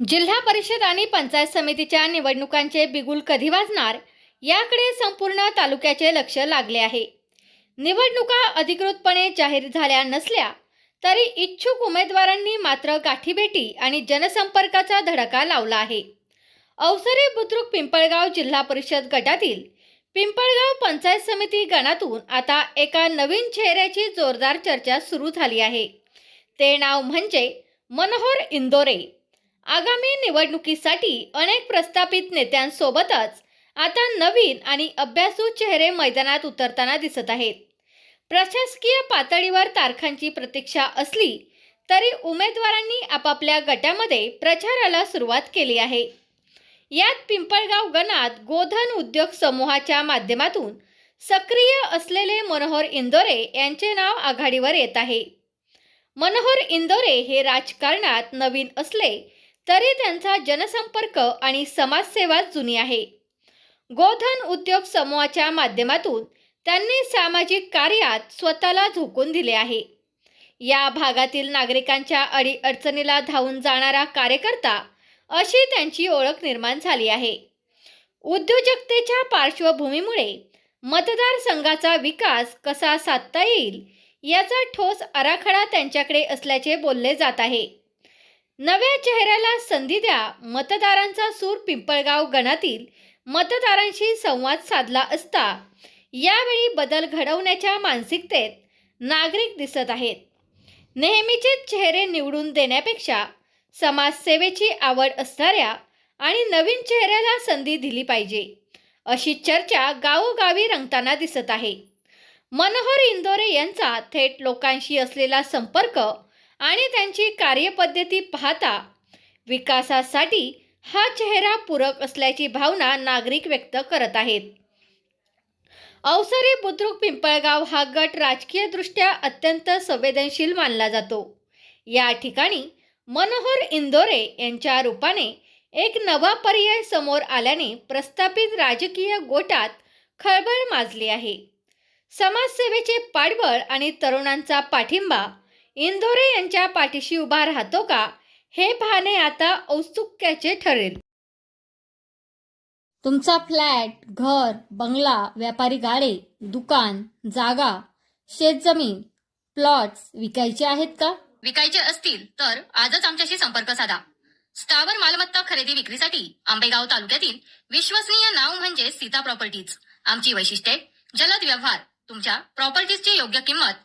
जिल्हा परिषद आणि पंचायत समितीच्या निवडणुकांचे बिगुल कधी वाजणार? याकडे संपूर्ण तालुक्याचे लक्ष लागले आहे. निवडणुका अधिकृतपणे जाहीर झाल्या नसल्या तरी इच्छुक उमेदवारांनी मात्र गाठीभेटी आणि जनसंपर्काचा धडका लावला आहे. अवसरे बुद्रुक पिंपळगाव जिल्हा परिषद गटातील पिंपळगाव पंचायत समिती गणातून आता एका नवीन चेहऱ्याची जोरदार चर्चा सुरू झाली आहे. ते नाव म्हणजे मनोहर इंदोरे. आगामी निवडणुकीसाठी अनेक प्रस्थापित नेत्यांसोबतच आता नवीन आणि अभ्यासू चेहरे मैदानात उतरताना दिसत आहेत. प्रशासकीय पातळीवर तारखांची प्रतीक्षा असली तरी उमेदवारांनी आपापल्या गटामध्ये प्रचाराला सुरुवात केली आहे. यात पिंपळगाव गणात गोधन उद्योग समूहाच्या माध्यमातून सक्रिय असलेले मनोहर इंदोरे यांचे नाव आघाडीवर येत आहे. मनोहर इंदोरे हे राजकारणात नवीन असले तरी त्यांचा जनसंपर्क आणि समाजसेवा जुनी आहे. गोधन उद्योग समूहाच्या माध्यमातून त्यांनी सामाजिक कार्यात स्वतःला झोकून दिले आहे. या भागातील नागरिकांच्या अडीअडचणीला धावून जाणारा कार्यकर्ता अशी त्यांची ओळख निर्माण झाली आहे. उद्योजकतेच्या पार्श्वभूमीमुळे मतदारसंघाचा विकास कसा साधता येईल याचा ठोस आराखडा त्यांच्याकडे असल्याचे बोलले जात आहे. नव्या चेहऱ्याला संधी द्या. मतदारांचा सूर पिंपळगाव गणातील मतदारांशी संवाद साधला असता. यावेळी बदल घडवण्याच्या मानसिकतेत नागरिक दिसत आहेत. नेहमीचे चेहरे निवडून देण्यापेक्षा समाजसेवेची आवड असणाऱ्या आणि नवीन चेहऱ्याला संधी दिली पाहिजे अशी चर्चा गावोगावी रंगताना दिसत आहे. मनोहर इंदोरे यांचा थेट लोकांशी असलेला संपर्क आणि त्यांची कार्यपद्धती पाहता विकासासाठी हा चेहरा पूरक असल्याची भावना नागरिक व्यक्त करत आहेत. अवसरी बुद्रुक पिंपळगाव हा गट राजकीयदृष्ट्या अत्यंत संवेदनशील मानला जातो. या ठिकाणी मनोहर इंदोरे यांच्या रूपाने एक नवा पर्याय समोर आल्याने प्रस्थापित राजकीय गोटात खळबळ माजली आहे. समाजसेवेचे पाठबळ आणि तरुणांचा पाठिंबा इंदोरे यांच्या पाठीशी उभा राहतो का? हे पाहणे आता औत्सुक्याचे ठरेल. तुमचा फ्लॅट घर बंगला व्यापारी गाडे दुकान जागा शेतजमीन प्लॉट्स विकायचे आहेत का? विकायचे असतील तर आजच आमच्याशी संपर्क साधा. स्थावर मालमत्ता खरेदी विक्रीसाठी आंबेगाव तालुक्यातील विश्वसनीय नाव म्हणजे सीता प्रॉपर्टीज. आमची वैशिष्ट्ये जलद व्यवहार तुमच्या प्रॉपर्टीजची योग्य किंमत